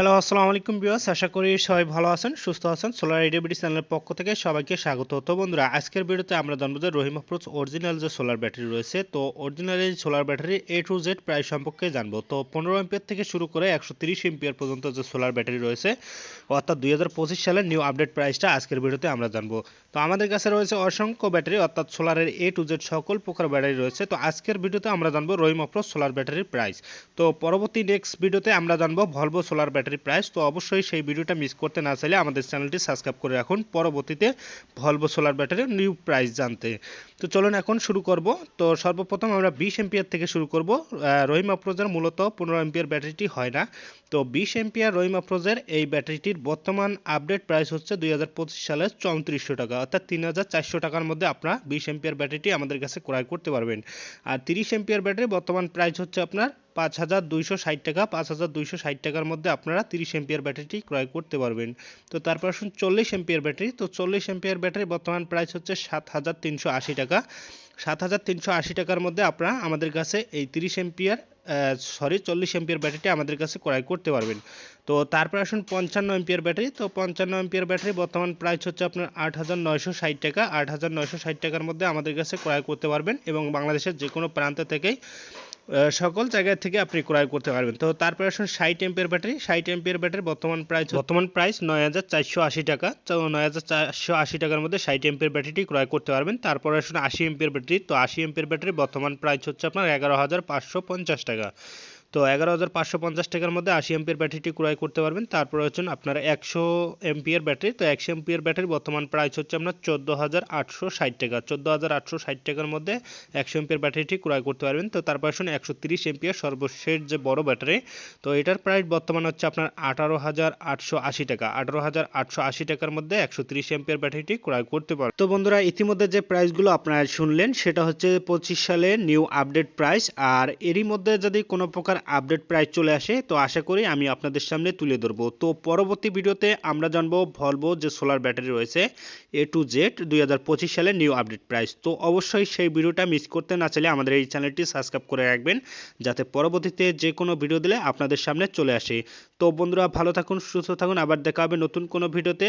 Hello আসসালামু আলাইকুম বিয়াস আশা করি সবাই ভালো আছেন, সুস্থ আছেন। সোলার এডিবিটি চ্যানেলের পক্ষ থেকে সবাইকে স্বাগত। তো বন্ধুরা, আজকের ভিডিওতে আমরা জানব যে রহিম অপ্রোচ অরিজিনাল যে সোলার ব্যাটারি রয়েছে, তো অরিজিনাল এই solar battery A to Z price সম্পর্কে জানব। তো পনেরো এম্পিয়ার থেকে শুরু করে একশো তিরিশ এম্পিয়ার পর্যন্ত যে সোলার ব্যাটারি রয়েছে, অর্থাৎ দুই হাজার পঁচিশ সালের নিউ আপডেট প্রাইসটা আজকের ভিডিওতে আমরা জানব। তো আমাদের কাছে রয়েছে অসংখ্য ব্যাটারি অর্থাৎ সোলারের এ টু জেড সকল প্রকার ব্যাটারি রয়েছে। তো আজকের ভিডিওতে আমরা জানব রহিম অপ্রোচ সোলার ব্যাটারির প্রাইস তো পরবর্তী নেক্সট ভিডিওতে আমরা জানব ভলভো সোলার ব্যাটারি প্রাইস তো অবশ্যই সেই ভিডিওটা মিস করতে না চাইলে আমাদের চ্যানেলটি সাবস্ক্রাইব করে রাখুন। পরবর্তীতে ভলভো সোলার ব্যাটারির নিউ প্রাইস জানতে। তো চলুন এখন শুরু করব। তো সর্বপ্রথম আমরা বিশ এম্পিয়ার থেকে শুরু করব। রহিম আফরোজের মূলত পনেরো এম্পিয়ার ব্যাটারিটি হয় না। তো বিশ এম্পিয়ার রহিম আফরোজের এই ব্যাটারিটির বর্তমান আপডেট প্রাইস হচ্ছে দুই হাজার পঁচিশ সালে চৌত্রিশশো টাকা, অর্থাৎ তিন হাজার চারশো টাকার মধ্যে আপনারা বিশ এম্পিয়ার ব্যাটারিটি আমাদের কাছে ক্রয় করতে পারবেন। আর তিরিশ এম্পিয়ার ব্যাটারি বর্তমান প্রাইস হচ্ছে আপনার পাঁচ হাজার দুইশো ষাট টাকা, পাঁচ হাজার দুইশো ষাট টাকার মধ্যে আপনারা তিরিশ এম্পিয়ার ব্যাটারিটি ক্রয় করতে পারবেন। তো তারপর আসুন চল্লিশ এম্পিয়ার ব্যাটারি। তো চল্লিশ এম্পিয়ার ব্যাটারি বর্তমান প্রাইস হচ্ছে সাত হাজার তিনশো আশি টাকা। সাত হাজার তিনশো আশি টাকার মধ্যে আপনারা আমাদের কাছে এই তিরিশ এম্পিয়ার সরি চল্লিশ এম্পিয়ার ব্যাটারিটি আমাদের কাছে ক্রয় করতে পারবেন। তো তারপর আসুন পঞ্চান্ন এম্পিয়ার ব্যাটারি। তো পঞ্চান্ন এম্পিয়ার ব্যাটারি বর্তমান প্রাইস হচ্ছে আপনার আট হাজার নয়শো ষাট টাকা। আট হাজার নয়শো ষাট টাকার মধ্যে আমাদের কাছে ক্রয় করতে পারবেন এবং বাংলাদেশের যে কোনো প্রান্ত থেকেই সকল জায়গা থেকে আপনি ক্রয় করতে পারবেন। তো তারপরে আসুন ষাট এম্পের ব্যাটারি। ষাট এম্পিয়ার ব্যাটারি বর্তমান প্রাইস বর্তমান প্রাইস নয় হাজার চারশো আশি টাকা। তো নয় হাজার চারশো আশি টাকার মধ্যে ষাট এম্পের ব্যাটারিটি ক্রয় করতে পারবেন। তারপরে আসুন আশি এম্পের ব্যাটারি। তো আশি এম্পের ব্যাটারি বর্তমান প্রাইস হচ্ছে আপনার এগারো হাজার পাঁচশো পঞ্চাশ টাকা। তো এগারো হাজার পাঁচশো পঞ্চাশ টাকার মধ্যে আশি এম্পিয়ার ব্যাটারিটি ক্রয় করতে পারবেন। তারপরে হচ্ছেন আপনার একশো এম্পিয়ার ব্যাটারি। তো একশো এম্পিয়ার ব্যাটারি বর্তমান প্রাইস হচ্ছে আপনার চোদ্দ হাজার আটশো ষাট টাকা। চোদ্দ হাজার আটশো ষাট টাকার মধ্যে একশো এম্পিয়ার ব্যাটারিটি ক্রয় করতে পারবেন। তো তারপর আসুন একশো তিরিশ এম্পিয়ার সর্বশেষ যে বড় ব্যাটারি, তো এটার প্রাইস বর্তমান হচ্ছে আপনার আঠারো হাজার আটশো আশি টাকা। আঠারো হাজার আটশো আশি টাকার মধ্যে একশো তিরিশ এম্পিয়ার ব্যাটারিটি ক্রয় করতে পারবেন। তো বন্ধুরা, ইতিমধ্যে যে প্রাইসগুলো আপনারা শুনলেন, সেটা হচ্ছে পঁচিশ সালে নিউ আপডেট প্রাইস আর এরই মধ্যে যদি কোনো প্রকার আপডেট প্রাইস চলে আসে, তো আশা করি আমি আপনাদের সামনে তুলে ধরবো। তো পরবর্তী ভিডিওতে আমরা জানব ভলভো যে সোলার ব্যাটারি রয়েছে এ টু জেড দুই হাজার পঁচিশ সালের নিউ আপডেট প্রাইস তো অবশ্যই সেই ভিডিওটা মিস করতে না চাইলে আমাদের এই চ্যানেলটি সাবস্ক্রাইব করে রাখবেন, যাতে পরবর্তীতে যে কোনো ভিডিও দিলে আপনাদের সামনে চলে আসে। তো বন্ধুরা, ভালো থাকুন, সুস্থ থাকুন, আবার দেখা হবে নতুন কোনো ভিডিওতে।